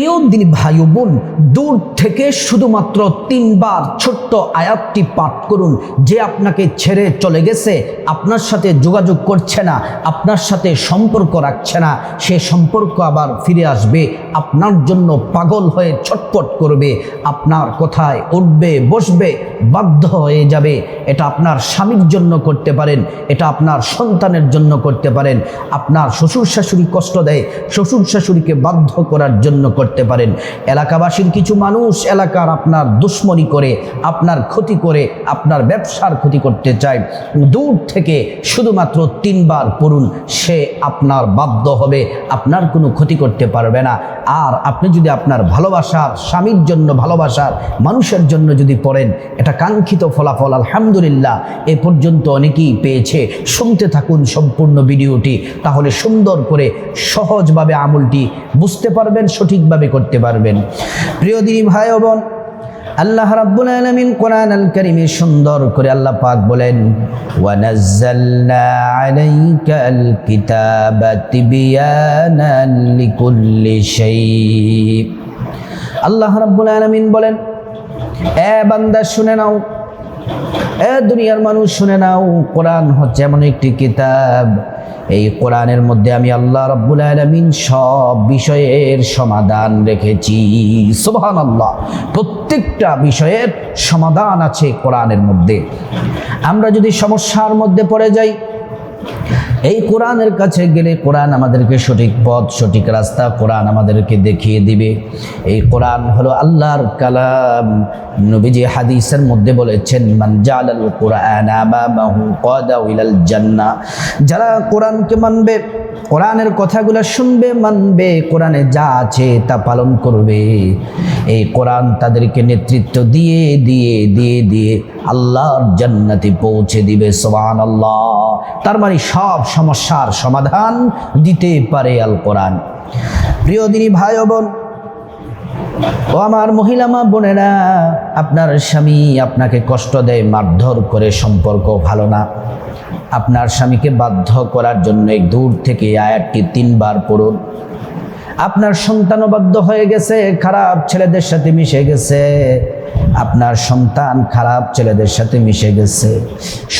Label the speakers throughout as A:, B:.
A: প্রিয় দিনী ভাই বোন, দূর থেকে শুধুমাত্র তিনবার ছোট্ট আয়াতটি পাঠ করুন। যে আপনাকে ছেড়ে চলে গেছে, আপনার সাথে যোগাযোগ করছে না, আপনার সাথে সম্পর্ক রাখছে না, সে সম্পর্ক আবার ফিরে আসবে, আপনার জন্য পাগল হয়ে ছটপট করবে, আপনার কথায় উঠবে, বসবে, বাধ্য হয়ে যাবে। এটা আপনার স্বামীর জন্য করতে পারেন, এটা আপনার সন্তানের জন্য করতে পারেন। আপনার শ্বশুর শাশুড়ি কষ্ট দেয়, শ্বশুর শাশুড়িকে বাধ্য করার জন্য করতে পারেন। এলাকাবাসীর কিছু মানুষ এলাকার আপনার দুশ্মনী করে, আপনার ক্ষতি করে, আপনার ব্যবসার ক্ষতি করতে চায়। দূর থেকে শুধুমাত্র তিনবার পড়ুন, সে আপনার বাধ্য হবে, আপনার কোনো ক্ষতি করতে পারবে না। আর আপনি যদি আপনার ভালোবাসার, স্বামীর জন্য ভালোবাসার, মানুষের জন্য যদি পড়েন, এটা কাঙ্ক্ষিত ফলাফল, আলহামদুলিল্লাহ, এ পর্যন্ত অনেকেই পেয়েছে। শুনতে থাকুন সম্পূর্ণ ভিডিওটি, তাহলে সুন্দর করে সহজভাবে আমলটি বুঝতে পারবেন, সঠিকভাবে করতে পারবেন? প্রিয় দিনী ভাই ও বোন, আল্লাহ রাব্বুল আলামিন কোরআন আল কারীমে সুন্দর করে আল্লাহ পাক বলেন ওয়া নাযালনা আলাইকা আল কিতাবা তিবয়ানান লিকুল্লি শাই আল্লাহ রাব্বুল আলামিন বলেন, এ বান্দা শুনে নাও এ দুনিয়ার মানুষ শুনে নাও, কোরআন হচ্ছে এমন একটি কিতাব, এই কোরআনের মধ্যে আমি আল্লাহ রব্বুল আলমিন সব বিষয়ের সমাধান রেখেছি। সুবহান আল্লাহ প্রত্যেকটা বিষয়ের সমাধান আছে কোরআনের মধ্যে। আমরা যদি সমস্যার মধ্যে পড়ে যাই এই কোরআনের কাছে গেলে কোরআন আমাদেরকে সঠিক পথ, সঠিক রাস্তা কোরআন আমাদেরকে দেখিয়ে দিবে। এই কোরআন হলো আল্লাহর কালাম। নবীজি হাদিসের মধ্যে বলেছেন, মান জালাল কোরআন আমামাহু কদা ইলাল জান্না যারা কোরআনকে মানবে কোরআনের কথাগুলো শুনবে, মানবে, কোরআনে যা আছে তা পালন করবে। এই কোরআন তাদেরকে নেতৃত্ব দিয়ে দিয়ে দিয়ে দিয়ে আল্লাহর জান্নাতে পৌঁছে দিবে সোহান আল্লাহ তার মানে সব সমস্যার সমাধান দিতে পারে আল কোরআন প্রিয় দিনী ভাই বোন ও আমার মহিলা মা বোনেরা, আপনার স্বামী আপনাকে কষ্ট দেয়, মারধর করে সম্পর্ক ভালো না। আপনার স্বামীকে বাধ্য করার জন্য দূর থেকে আয়াতটি তিনবার পড়ুন। আপনার সন্তানও বাধ্য হয়ে গেছে, খারাপ ছেলেদের সাথে মিশে গেছে। আপনার সন্তান খারাপ ছেলেদের সাথে মিশে গেছে।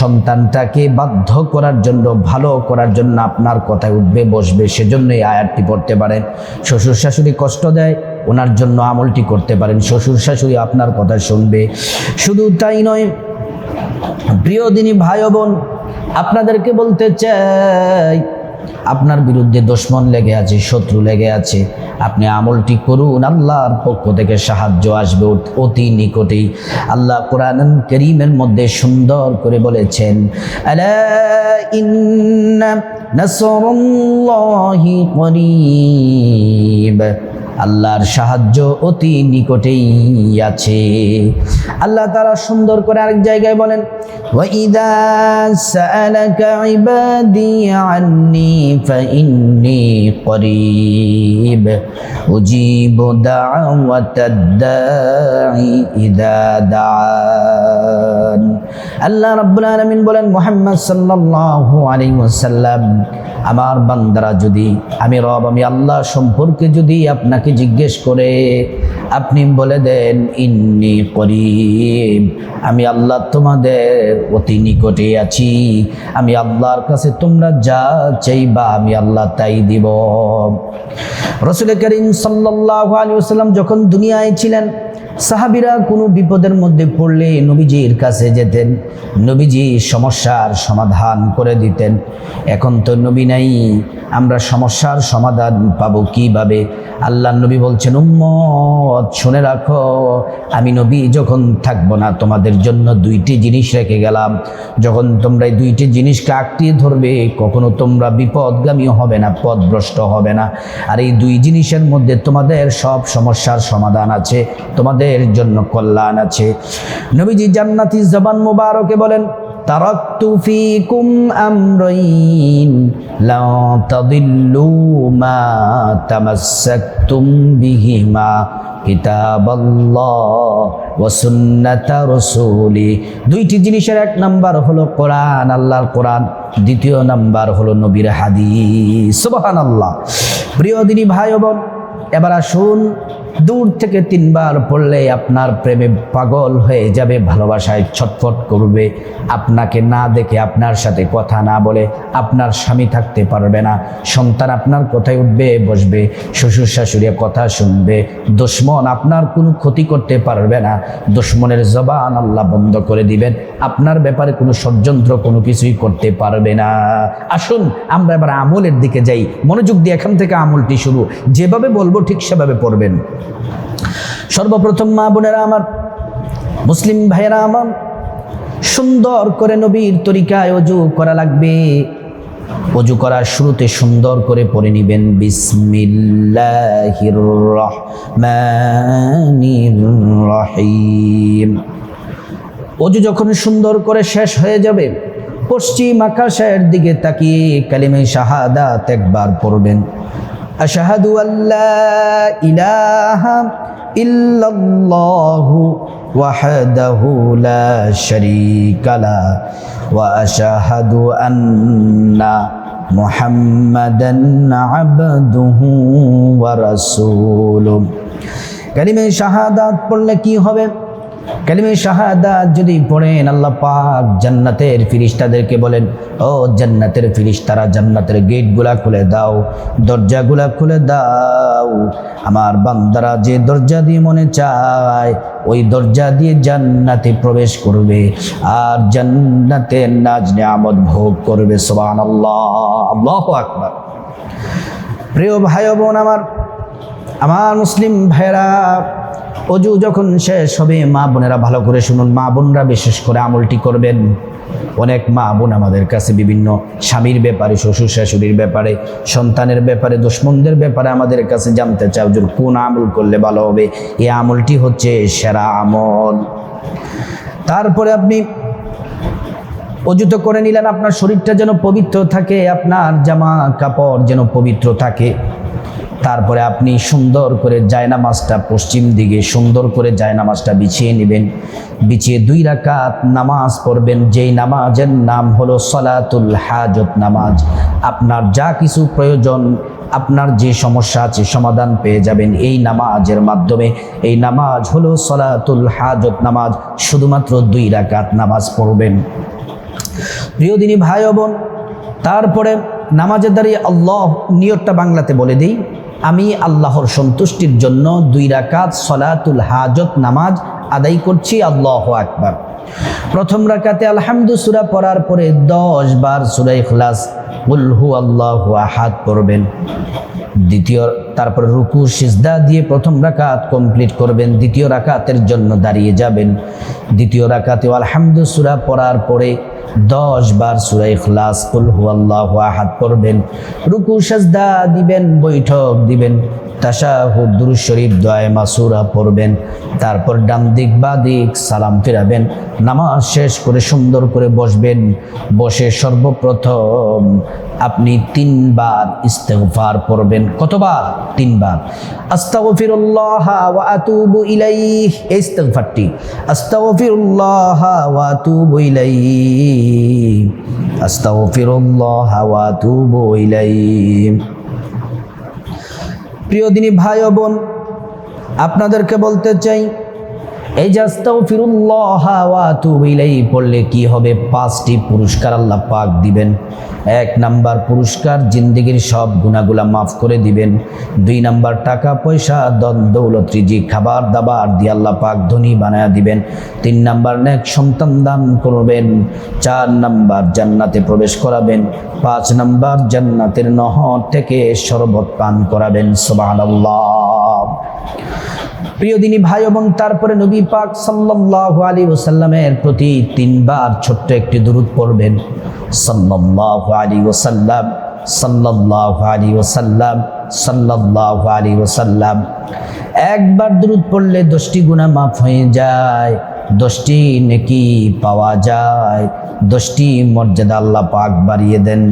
A: সন্তানটাকে বাধ্য করার জন্য, ভালো করার জন্য আপনার কথায় উঠবে, বসবে সেজন্য এই আয়াতটি পড়তে পারেন। শ্বশুর শাশুড়ি কষ্ট দেয় ওনার জন্য আমলটি করতে পারেন। শ্বশুর শাশুড়ি আপনার কথা শুনবে। শুধু তাই নয়, প্রিয় দিনী ভাই বোন আপনাদেরকে বলতে চাই, আপনার বিরুদ্ধে দুশ্মন লেগে আছে, শত্রু লেগে আছে। আপনি আমলটি করুন, আল্লাহর পক্ষ থেকে সাহায্য আসবে অতি নিকটেই। আল্লাহ কোরআন করিমের মধ্যে সুন্দর করে বলেছেন নাসরুল্লাহি করিব আল্লাহর সাহায্য অতি নিকটেই আছে আল্লাহ তারা সুন্দর করে আরেক জায়গায় বলেন وَإِذَا سَأَلَكَ عِبَادِي عَنِّي فَإِنِّي قَرِيبٌ أُجِيبُ دَعْوَةَ الدَّاعِ إِذَا دَعَانِ আল্লাহ রাব্বুল আলামিন বলেন, মুহাম্মদ সাল্লাল্লাহু আলাইহি ওয়াসাল্লাম, আমার বান্দারা যদি, আমি রব, আমি আল্লাহ সম্পর্কে যদি আপনাকে জিজ্ঞেস করে আপনি বলে দেন, ইন্নি করিব। আমি আল্লাহ তোমাদের অতি নিকটে আছি। আমি আল্লাহর কাছে তোমরা যা চাইবা আমি আল্লাহ তাই দিব। রসুল করিম সাল্লাল্লাহু আলাইহি ওয়াসাল্লাম যখন দুনিয়ায় ছিলেন, সাহাবিরা কোনো বিপদের মধ্যে পড়লে নবীজির কাছে যেতেন। নবীজি সমস্যার সমাধান করে দিতেন। এখন তো নবী নাই, আমরা সমস্যার সমাধান পাবো কীভাবে? আল্লাহ নবী বলছেন, উম্মত শুনে রাখো, আমি নবী যখন থাকব না, তোমাদের জন্য দুইটি জিনিস রেখে গেলাম। যখন তোমরা এই দুইটি জিনিসকে আঁকড়িয়ে ধরবে, কখনো তোমরা বিপদগামী হবে না, পথভ্রষ্ট হবে না। আর এই দুই জিনিসের মধ্যে তোমাদের সব সমস্যার সমাধান আছে, তোমাদের জন্য কল্যাণ আছে। নবীজি জান্নাতি জবান মুবারকে বলেন ফিকুম আমরাইন, লা তাদিল্লু মা তামাসসাকতুম বিহিমা ওয়া সুন্নাতা রাসূলি। দুইটি জিনিসের এক নাম্বার হলো কোরআন, আল্লাহর কোরআন। দ্বিতীয় নাম্বার হলো নবীর হাদিস। সুবহানাল্লাহ। প্রিয় দিনী ভাই বোন, এবার আসুন দূর থেকে তিনবার পড়লে আপনার প্রেমে পাগল হয়ে যাবে, ভালোবাসায় ছটফট করবে। আপনাকে না দেখে আপনার সাথে কথা না বলে আপনার স্বামী থাকতে পারবে না। সন্তান আপনার কথায় উঠবে, বসবে, শ্বশুর শাশুড়ির কথা শুনবে। দুশ্মন আপনার কোনো ক্ষতি করতে পারবে না। দুশ্মনের জবান আল্লাহ বন্ধ করে দিবেন। আপনার ব্যাপারে কোনো ষড়যন্ত্র, কোনো কিছুই করতে পারবে না। আসুন, আমরা এবার আমলের দিকে যাই। মনোযোগ দিয়ে এখান থেকে আমলটি শুরু। যেভাবে বলব ঠিক সেভাবে পড়বেন। সর্বপ্রথম মা বোনেরা আমার মুসলিম ভাইয়েরা আমার সুন্দর করে নবীর তরিকায় অজু করা লাগবে। অজু করার শুরুতে সুন্দর করে পড়ে নিবেন। রহিম। অজু যখন সুন্দর করে শেষ হয়ে যাবে, পশ্চিম আকাশের দিকে তাকিয়ে কালিমে শাহাদাত একবার পড়বেন। আশাহাদু আল্লাহ ইলাহা ইল্লাল্লাহু শারীকা লা ওয়া আশহাদু আন্না মুহাম্মাদান আবদুহু ওয়া রাসূলুহু। কালিমে শাহাদাত পড়লে কি হবে? কালিমে শাহাদাত যদি পড়েন, আল্লাহ পাক জান্নাতের ফিরিস্তাদেরকে বলেন, ও জান্নাতের ফিরিস্তারা, জান্নাতের গেটগুলা খুলে দাও, দরজাগুলা খুলে দাও। আমার বান্দারা যে দরজা দিয়ে মনে চায়, ওই দরজা দিয়ে জান্নাতে প্রবেশ করবে। আর জান্নাতের নাজ নিয়ামত ভোগ করবে, সুবহানাল্লাহ। আল্লাহু আকবার। প্রিয় ভাই বোন আমার আমার মুসলিম ভাইরা অজু যখন শেষ হবে, মা বোনেরা ভালো করে শুনুন। মা বোনরা বিশেষ করে আমলটি করবেন। অনেক মা বোন আমাদের কাছে বিভিন্ন স্বামীর ব্যাপারে, শ্বশুর শাশুড়ির ব্যাপারে, সন্তানের ব্যাপারে, দুশ্মনদের ব্যাপারে আমাদের কাছে জানতে চাও যে কোন আমল করলে ভালো হবে। এই আমলটি হচ্ছে সেরা আমল। তারপরে আপনি অজুত করে নিলেন, আপনার শরীরটা যেন পবিত্র থাকে, আপনার জামা কাপড় যেন পবিত্র থাকে। তারপরে আপনি সুন্দর করে জায়নামাজটা পশ্চিম দিকে সুন্দর করে জায়নামাজটা বিছিয়ে নেবেন। বিছিয়ে দুই রাকাত নামাজ পড়বেন। যেই নামাজের নাম হলো সলাতুল হাজত নামাজ। আপনার যা কিছু প্রয়োজন, আপনার যে সমস্যা আছে সমাধান পেয়ে যাবেন এই নামাজের মাধ্যমে। এই নামাজ হলো সলাতুল হাজত নামাজ। শুধুমাত্র দুই রাকাত নামাজ পড়বেন। প্রিয় দিনী ভাই বোন, তারপরে নামাজের দাঁড়িয়ে আল্লাহ নিয়তটা বাংলাতে বলে দিই। আমি আল্লাহর সন্তুষ্টির জন্য দুই রাকাত সলাতুল হাজত নামাজ আদায় করছি, আল্লাহ আকবার। প্রথম রাকাতে আলহামদু সুরা পড়ার পরে দশ বার সুরাই খলাস উল্হু আল্লাহ আহাদ পড়বেন। দ্বিতীয়, তারপর রুকু, সিজদা দিয়ে প্রথম রাকাত কমপ্লিট করবেন, দ্বিতীয় রাকাতের জন্য দাঁড়িয়ে যাবেন। দ্বিতীয় রাকাতে আলহামদু সুরা পড়ার পরে দশ বার সুরাই খলাস কুল হু আল্লাহ আহাদ পড়বেন রুকু সাজদা দিবেন বৈঠক দিবেন। তাশাহুদ দুরুদ শরীফ দোয়ায়ে মাসুরা পড়বেন, তারপর ডান দিক বা দিক সালাম ফিরাবেন, নামাজ শেষ করে সুন্দর করে বসবেন, বসে সর্বপ্রথম আপনি তিনবার ইস্তেগফার পড়বেন। কতবার? তিনবার। আস্তাগফিরুল্লাহ ওয়া আতুবু ইলাইহি। এই ইস্তেগফারটি। আস্তাগফিরুল্লাহ ওয়া আতুবু ইলাইহি। আস্তাগফিরুল্লাহ ওয়া আতুবু ইলাইহি। প্রিয় দিনী ভাই ও বোন আপনাদেরকে বলতে চাই এই যে আস্তাগফিরুল্লাহ ওয়া আতুবু ইলাইহি, পড়লে কি হবে? পাঁচটি পুরস্কার আল্লাহ পাক দিবেন। এক নাম্বার পুরস্কার, জিন্দিগির সব গুণাগুলা মাফ করে দিবেন। দুই নাম্বার টাকা, পয়সা দন দৌলত খাবার, দাবার দিয়ে আল্লাহ পাক ধনী বানায়া দিবেন। তিন নাম্বার, নেক সন্তান দান করবেন। চার নাম্বার, জান্নাতে প্রবেশ করাবেন। পাঁচ নাম্বার, জান্নাতের নহর থেকে শরবত পান করাবেন। সুবহানাল্লাহ। প্রিয় দিনী ভাই এবং তারপরে নবী পাক সাল্লাল্লাহু আলাইহি ওয়াসাল্লামের প্রতি তিনবার ছোট্ট একটি দুরূদ পড়বেন। সাল্লাল্লাহু আলাইহি ওয়াসাল্লাম, সাল্লাল্লাহু আলাইহি ওয়াসাল্লাম, সাল্লাল্লাহু আলাইহি ওয়াসাল্লাম। একবার দুরূদ পড়লে দশটি গুনাহ মাফ হয়ে যায়, দশটি নেকি পাওয়া যায়, দশটি মর্যাদা আল্লাহ পাক বাড়িয়ে দেন।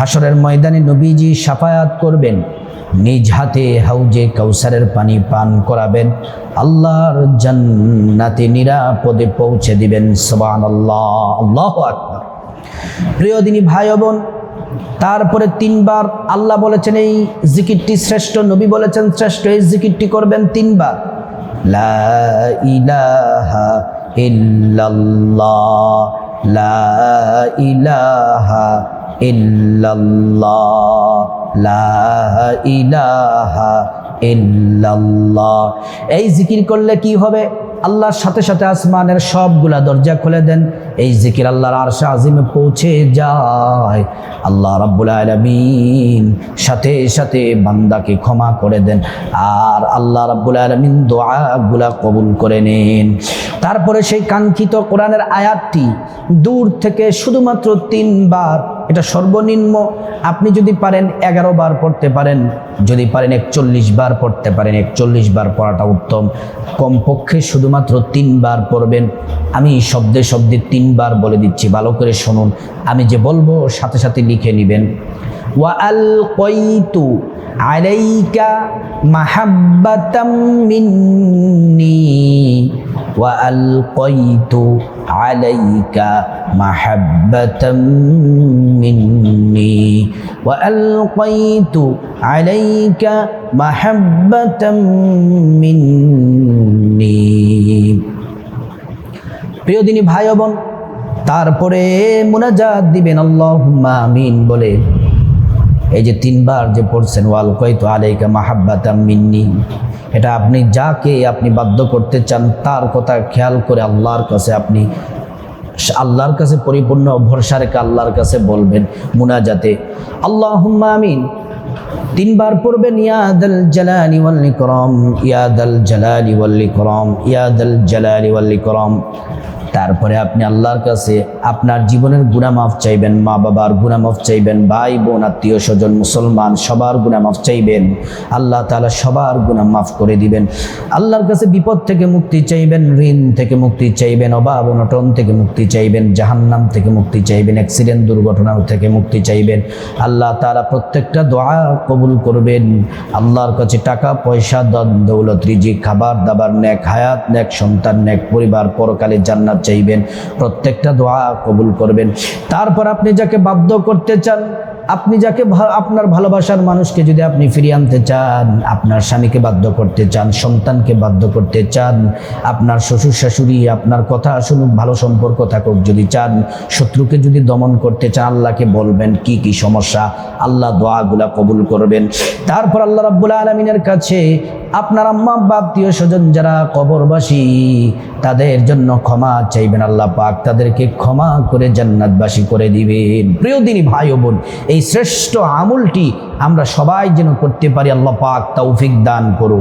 A: হাসরের ময়দানে নবীজি সাফায়াত করবেন। নিজ হাতে হাউজে কৌসারের পানি পান করাবেন। আল্লাহর জান্নাতে নিরাপদে পৌঁছে দিবেন। সবান আল্লাহ আল্লাহ আকবর। প্রিয় দিনী ভাই বোন, তারপরে তিনবার আল্লাহ বলেছেন, এই জিকিরটি শ্রেষ্ঠ, নবী বলেছেন শ্রেষ্ঠ, এই জিকিরটি করবেন তিনবার। লা ইলাহা লা ইলাহা ইল্লাল্লাহ এই জিকির করলে কি হবে? আল্লাহর সাথে সাথে আসমানের সবগুলা দরজা খুলে দেন। এই জিকির আল্লাহর আরশে আজিমে পৌঁছে যায়। আল্লাহ রাব্বুল আলামিন সাথে সাথে বান্দাকে ক্ষমা করে দেন আর আল্লাহ রাব্বুল আলামিন দোয়াগুলা কবুল করে নেন। তারপরে সেই কাঙ্ক্ষিত কোরআনের আয়াতটি দূর থেকে শুধুমাত্র তিনবার, এটা সর্বনিম্ন, আপনি যদি পারেন এগারো বার পড়তে পারেন, যদি পারেন একচল্লিশ বার পড়তে পারেন, একচল্লিশ বার পড়াটা উত্তম। কমপক্ষে শুধুমাত্র তিনবার পড়বেন। আমি শব্দে শব্দে তিনবার বলে দিচ্ছি, ভালো করে শুনুন। আমি যে বলব, সাথে সাথে লিখে নেবেন। ওয়া আল কইতু আলাইকা মাহাব্বাতাম মিন্নি। ওয়া আল আলাইকা মাহাব্বাতাম মিন্নি। ওয়া আল আলাইকা মাহাব্বাতাম মিন্নি। প্রিয় দিনী ভাই বোন তারপরে মুনাজাত দিবেন, আল্লাহুম্মা আমিন বলে। এই যে তিনবার যে পড়ছেন, ওয়াল কয়তো আলাইকা মাহাব্বাতাম মিন্নি। এটা আপনি যাকে আপনি বাধ্য করতে চান, তার কথা খেয়াল করে আল্লাহর কাছে আপনি আল্লাহর কাছে পরিপূর্ণ ভরসা রেখে আল্লাহর কাছে বলবেন মুনাজাতে। আল্লাহুম্মা আমিন। তিনবার পড়বেন ইয়াদাল জালালি ওয়াল ইকরাম ইয়াদাল জালালি ওয়াল ইকরাম ইয়াদাল জালালি ওয়াল ইকরাম। তারপরে আপনি আল্লাহর কাছে আপনার জীবনের গুণা মাফ চাইবেন, মা বাবার গুণা মাফ চাইবেন, ভাই বোন, আত্মীয় স্বজন, মুসলমান, সবার গুণা মাফ চাইবেন। আল্লাহ তালা সবার গুণা মাফ করে দিবেন। আল্লাহর কাছে বিপদ থেকে মুক্তি চাইবেন, ঋণ থেকে মুক্তি চাইবেন, অভাব, অনটন থেকে মুক্তি চাইবেন, জাহান্নাম থেকে মুক্তি চাইবেন, অ্যাক্সিডেন্ট, দুর্ঘটনা থেকে মুক্তি চাইবেন। আল্লাহ তালা প্রত্যেকটা দোয়া কবুল করবেন। আল্লাহর কাছে টাকা, পয়সা দন দৌলত রিজি খাবার, দাবার ন্যাক হায়াত ন্যাক সন্তান ন্যাক পরিবার পরকালে জান্নাত চাইবেন। প্রত্যেকটা দোয়া কবুল করবেন। তারপর আপনি যাকে বাধ্য করতে চান আপনি যাকে আপনার ভালোবাসার মানুষকে যদি আপনি ফিরিয়ে আনতে চান, আপনার স্বামীকে বাধ্য করতে চান, সন্তানকে বাধ্য করতে চান, আপনার শ্বশুর শাশুড়ি, আপনার কথা শুনুক, ভালো সম্পর্ক থাকুক, যদি চান, শত্রুকে যদি দমন করতে চান, আল্লাহকে বলবেন কি কি সমস্যা, আল্লাহ দোয়াগুলা কবুল করবেন। তারপর আল্লাহ রাব্বুল আলমিনের কাছে আপনার আম্মা আত্মীয় স্বজন যারা কবরবাসী, তাদের জন্য ক্ষমা চাইবেন আল্লাহ পাক। তাদেরকে ক্ষমা করে জান্নাতবাসী করে দিবেন। প্রিয় দিনী ভাই ও বোন, এই শ্রেষ্ঠ আমলটি আমরা সবাই যেন করতে পারি, আল্লাহ পাক তৌফিক দান করুন।